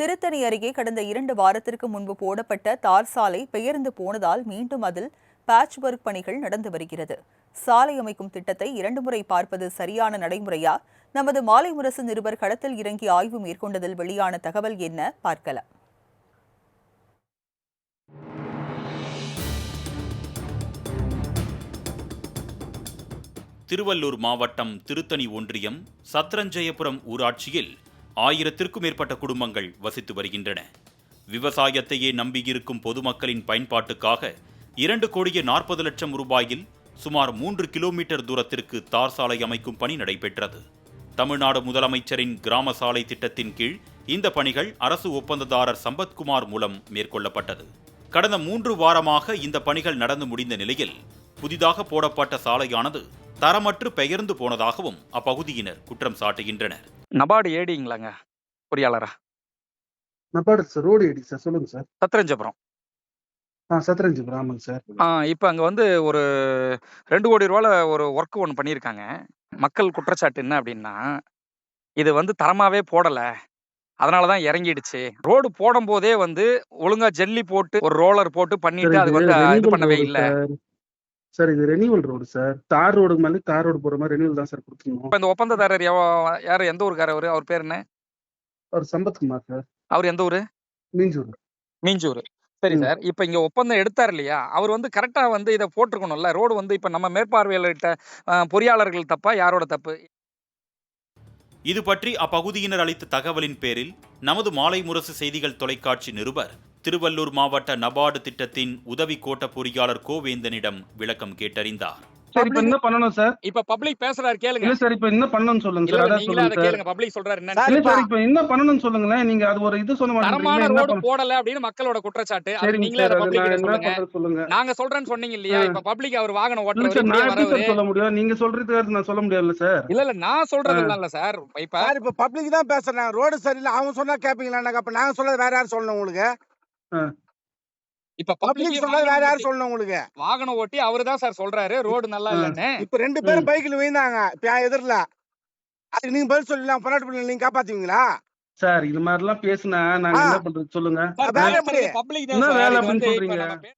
திருத்தணி அருகே கடந்த இரண்டு வாரத்திற்கு முன்பு போடப்பட்ட தார் சாலை பெயர்ந்து போனதால் மீண்டும் அதில் பேட்ச் ஒர்க் பணிகள் நடந்து வருகிறது. சாலை அமைக்கும் திட்டத்தை இரண்டு முறை பார்ப்பது சரியான நடைமுறையா? நமது மாலை முரசு நிருபர் களத்தில் இறங்கி ஆய்வு மேற்கொண்டதில் வெளியான தகவல் என்ன? பார்க்கலாம். திருவள்ளூர் மாவட்டம் திருத்தணி ஒன்றியம் சத்ரஞ்சயபுரம் ஊராட்சியில் ஆயிரத்திற்கும் மேற்பட்ட குடும்பங்கள் வசித்து வருகின்றன. விவசாயத்தையே நம்பியிருக்கும் பொதுமக்களின் பயன்பாட்டுக்காக இரண்டு கோடியே நாற்பது லட்சம் ரூபாயில் சுமார் மூன்று கிலோமீட்டர் தூரத்திற்கு தார் சாலை அமைக்கும் பணி நடைபெற்றது. தமிழ்நாடு முதலமைச்சரின் கிராம சாலை திட்டத்தின் கீழ் இந்த பணிகள் அரசு ஒப்பந்ததாரர் சம்பத்குமார் மூலம் மேற்கொள்ளப்பட்டது. கடந்த மூன்று வாரமாக இந்த பணிகள் நடந்து முடிந்த நிலையில் புதிதாக போடப்பட்ட சாலையானது தரமற்று பெயர்ந்து போனதாகவும் அப்பகுதியினர் குற்றம் சாட்டுகின்றனர். நபார்டு ஏடிங்களாங்க பொறியாளரா? நப்பாடு சார் ரோடு ஐடி சார் சொல்லுங்க சார். சத்ரஞ்சபுரம். ஆ சத்ரஞ்சிபுரம் ஆமாங்க சார். ஆ இப்போ அங்கே வந்து ஒரு ரெண்டு கோடி ரூபால ஒரு ஒர்க் ஒன்று பண்ணியிருக்காங்க. மக்கள் குற்றச்சாட்டு என்ன அப்படின்னா இது வந்து தரமாவே போடலை. அதனால தான் இறங்கிடுச்சு. ரோடு போடும் போதே வந்து ஒழுங்கா ஜல்லி போட்டு ஒரு ரோலர் போட்டு பண்ணிட்டு அது வந்து இது பண்ணவே இல்லை. சார் இது ரெனிவல் ரோடு சார் தார் ரோடுக்கு மேலே தார் ரோடு போற மாதிரி ரெனிவல் தான் சார் கொடுத்துருந்தோம் இப்போ இந்த ஒப்பந்ததாரர் யாரு எந்த ஊருக்காரர் அவரு? அவர் பேர் என்ன? அவர் சம்பத்குமார் சார் அவர் எந்த ஊரு? மீஞ்சூர். மீஞ்சூர். சரி. சார் இப்போ இங்க ஒப்பந்தம் எடுத்தார் இல்லையா? அவர் வந்து கரெக்டா வந்து இதை போட்டிருக்கணும்ல. ரோடு வந்து இப்போ நம்ம மேற்பார்வையாளர்கிட்ட பொறியாளர்கள் தப்பா யாரோட தப்பு? இது பற்றி அப்பகுதியினர் அளித்த தகவலின் பேரில் நமது மாலை முரசு செய்திகள் தொலைக்காட்சி நிருபர் திருவள்ளூர் மாவட்ட நபார்டு திட்டத்தின் உதவி கோட்ட பொறியாளர் கோவேந்தனிடம் விளக்கம் கேட்டறிந்தார். சார் இப்போ என்ன பண்ணணும் சார்? இப்ப பப்ளிக் பேசுறாரு கேளுங்க. இல்ல சார் இப்போ என்ன பண்ணணும்னு சொல்லுங்க சார் அதான் சொல்லுங்க சார். கேளுங்க பப்ளிக் சொல்றாரு என்ன இல்ல சார் இப்போ என்ன பண்ணணும்னு சொல்லுங்களேன் நீங்க அது ஒரு இது சொல்ல பண்ண- போடல அப்படின்னு மக்களோட குற்றச்சாட்டு அது நீங்களே பப்ளிக் நான் சொல்லுங்க. பண்றது சொல்லுங்க. நாங்க சொல்றேன்னு சொன்னீங்க இல்லையா. இப்ப பப்ளிக் அவர் வாகனம் சார் இப்படியே நான் எப்படி சொல்ல முடியும்? நீங்க சொல்றதுக்கு நான் சொல்ல முடியாதுல்ல சார். இல்ல இல்ல நான் சொல்றது இல்ல சார். இப்ப சார் இப்ப பப்ளிக் தான் பேசுறேன் ரோடு சரியில்லை. அவங்க சொன்னா கேப்பீங்களா அப்ப நாங்க சொல்றது வேற யார் சொல்லணும் உங்களுக்கு? இப்ப பப்ளிக் வேற யார் சொல்லணும் உங்களுக்கு? வாகனம் ஓட்டி அவரு தான் சார் சொல்றாரு ரோடு நல்லா. இல்லன்னு. இப்ப ரெண்டு பேரும் பைக்ல விழுந்தாங்க. இப்ப என் எதிரில? அதுக்கு நீங்க பதில் சொல்லலாம் பன்னாட்டு பிள்ளை நீங்க காப்பாத்துவீங்களா? சார் இது மாதிரிலாம் பேசுனா நாங்க. என்ன பண்றது சொல்லுங்க? வேலை சொல்றீங்க?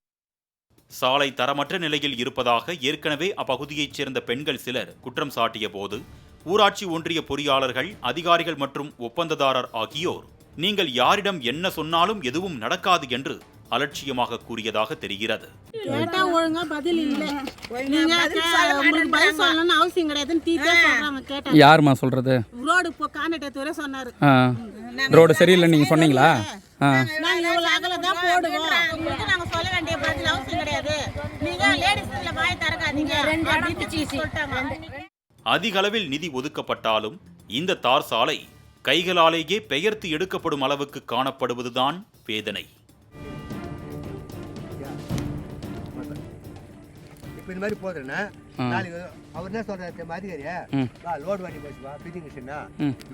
சாலை தரமற்ற நிலையில் இருப்பதாக ஏற்கனவே அப்பகுதியைச் சேர்ந்த பெண்கள் சிலர் குற்றம் சாட்டிய போது ஊராட்சி ஒன்றிய பொறியாளர்கள் அதிகாரிகள் மற்றும் ஒப்பந்ததாரர் ஆகியோர் நீங்கள் யாரிடம் என்ன சொன்னாலும் எதுவும் நடக்காது என்று அலட்சியமாக கூறியதாக தெரிகிறது. கேட்டா ஒழுங்கா பதில் இல்ல. நீங்க கே- உங்களுக்கு பதில் சொல்லணும்னு அவசியம் கிடையாதுன்னு டீச்சர் சொல்றாங்க கேட்டா யாரும்மா சொல்றது? ரோடு இப்போ கான்ட்ராக்டர் வரை சொன்னாரு. ஆ. ரோடு சரியில்லை நீங்க சொன்னீங்களா? ஆ. நாங்க இவ்வளவு அகல தான் போடுவோம். உங்களுக்கு நாங்க சொல்ல வேண்டிய பதில் அவசியம் கிடையாது. நீங்க லேடிஸ்ல வாய் திறக்காதீங்க. அப்படின்னு சொல்லிட்டாங்க. அதிக அளவில் நிதி ஒதுக்கப்பட்டாலும் இந்த தார் சாலை கைகளாலேயே பெயர்த்து எடுக்கப்படும் அளவுக்கு காணப்படுவதுதான் வேதனை. இப்போ இந்த மாதிரி போதுன்னா ஆ. நாளைக்கு அவர் என்ன சொல்றாரு தெரியுமா அதிகாரியா. வா லோடு வண்டி போச்சு வா பிடிங்க மிஷினா.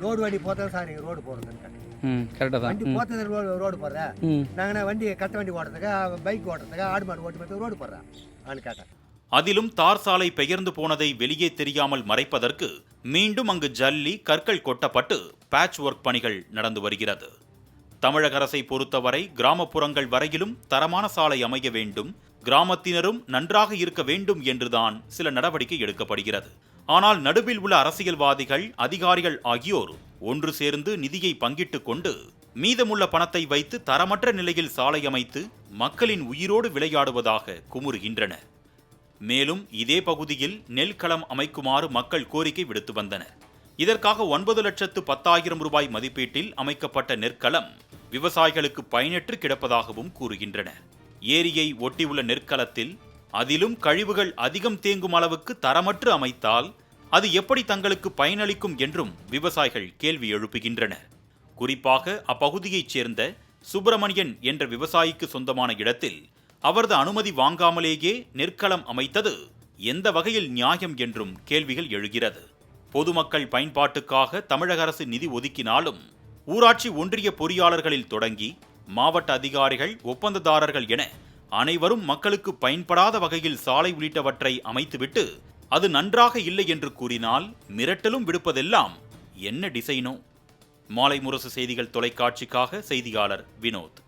லோடு வண்டி போத்தா சார் நீங்கள் ரோடு போடுறதுன்னு ம் கரெக்டாக தான். வண்டி போத்தது ரோடு ரோடு போடுறேன் நாங்கள் வண்டி கட்ட வண்டி ஓட்டுறதுக்கா பைக் ஓட்டுறதுக்கா ஆடு மாடு ஓட்டு போய் ரோடு போடுறேன் ஆன்னு கேட்டேன். அதிலும் தார் சாலை பெயர்ந்து போனதை வெளியே தெரியாமல் மறைப்பதற்கு மீண்டும் அங்கு ஜல்லி கற்கள் கொட்டப்பட்டு பேட்ச் ஒர்க் பணிகள் நடந்து வருகிறது. தமிழக அரசை பொறுத்தவரை கிராமப்புறங்கள் வரையிலும் தரமான சாலை அமைய வேண்டும் கிராமத்தினரும் நன்றாக இருக்க வேண்டும் என்றுதான் சில நடவடிக்கை எடுக்கப்படுகிறது. ஆனால் நடுவில் உள்ள அரசியல்வாதிகள் அதிகாரிகள் ஆகியோர் ஒன்று சேர்ந்து நிதியை பங்கிட்டுக் கொண்டு மீதமுள்ள பணத்தை வைத்து தரமற்ற நிலையில் சாலை அமைத்து மக்களின் உயிரோடு விளையாடுவதாக குமுறுகின்றனர். மேலும் இதே பகுதியில் நெல் களம் அமைக்குமாறு மக்கள் கோரிக்கை விடுத்து வந்தனர். இதற்காக ஒன்பது லட்சத்து பத்தாயிரம் ரூபாய் மதிப்பீட்டில் அமைக்கப்பட்ட நெற்களம் விவசாயிகளுக்கு பயனற்று கிடப்பதாகவும் கூறுகின்றனர். ஏரியை ஒட்டியுள்ள நெற்களத்தில் அதிலும் கழிவுகள் அதிகம் தேங்கும் அளவுக்கு தரமற்று அமைத்தால் அது எப்படி தங்களுக்கு பயனளிக்கும் என்றும் விவசாயிகள் கேள்வி எழுப்புகின்றனர். குறிப்பாக அப்பகுதியைச் சேர்ந்த சுப்பிரமணியன் என்ற விவசாயிக்கு சொந்தமான இடத்தில் அவரது அனுமதி வாங்காமலேயே நெற்களம் அமைத்தது. எந்த வகையில் நியாயம் என்றும் கேள்விகள் எழுகிறது. பொதுமக்கள் பயன்பாட்டுக்காக தமிழக அரசு நிதி ஒதுக்கினாலும் ஊராட்சி ஒன்றிய பொறியாளர்களில் தொடங்கி மாவட்ட அதிகாரிகள் ஒப்பந்ததாரர்கள் என அனைவரும் மக்களுக்கு பயன்படாத வகையில் சாலை உள்ளிட்டவற்றை அமைத்துவிட்டு அது நன்றாக இல்லை என்று கூறினால் மிரட்டலும் விடுப்பதெல்லாம் என்ன டிசைனோ? மாலை முரசு செய்திகள் தொலைக்காட்சிக்காக செய்தியாளர் வினோத்.